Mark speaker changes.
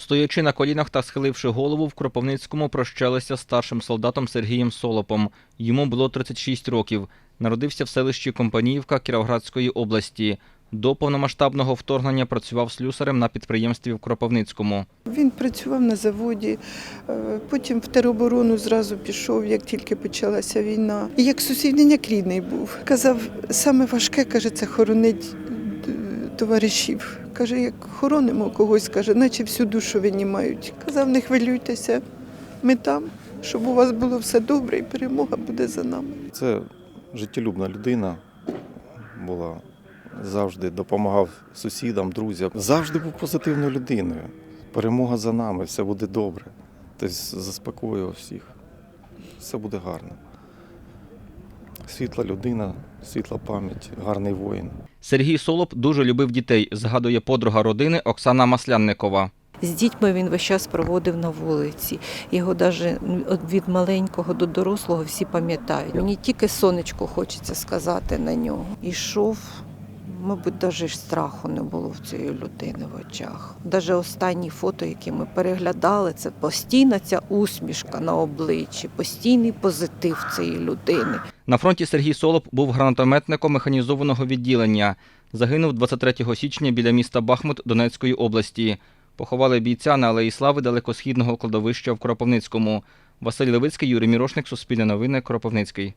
Speaker 1: Стоячи на колінах та схиливши голову, в Кропивницькому прощалися старшим солдатом Сергієм Солопом. Йому було 36 років. Народився в селищі Компаніївка Кіровоградської області. До повномасштабного вторгнення працював слюсарем на підприємстві в Кропивницькому.
Speaker 2: Він працював на заводі, е, потім в тероборону зразу пішов, як тільки почалася війна. І як сусід, як рідний був. Казав, саме важке, каже, це хоронить товаришів. Каже, як хоронимо когось, каже, наче всю душу винімають. Казав, не хвилюйтеся, ми там, щоб у вас було все добре і перемога буде за нами.
Speaker 3: Це життєлюбна людина була. Завжди допомагав сусідам, друзям. Завжди був позитивною людиною. Перемога за нами, все буде добре. Тобто заспокоював всіх. Все буде гарно. Світла людина, світла пам'ять, гарний воїн.
Speaker 1: Сергій Солоп дуже любив дітей, згадує подруга родини Оксана Маслянникова.
Speaker 4: З дітьми він весь час проводив на вулиці. Його навіть від маленького до дорослого всі пам'ятають. Мені тільки сонечко хочеться сказати на нього. Ішов, мабуть, навіть страху не було в цієї людини в очах. Навіть останні фото, які ми переглядали, це постійна ця усмішка на обличчі, постійний позитив цієї людини.
Speaker 1: На фронті Сергій Солоп був гранатометником механізованого відділення. Загинув 23 січня біля міста Бахмут Донецької області. Поховали бійця на Алеї Слави далекосхідного кладовища в Кропивницькому. Василь Левицький, Юрій Мірошник, Суспільне новини, Кропивницький.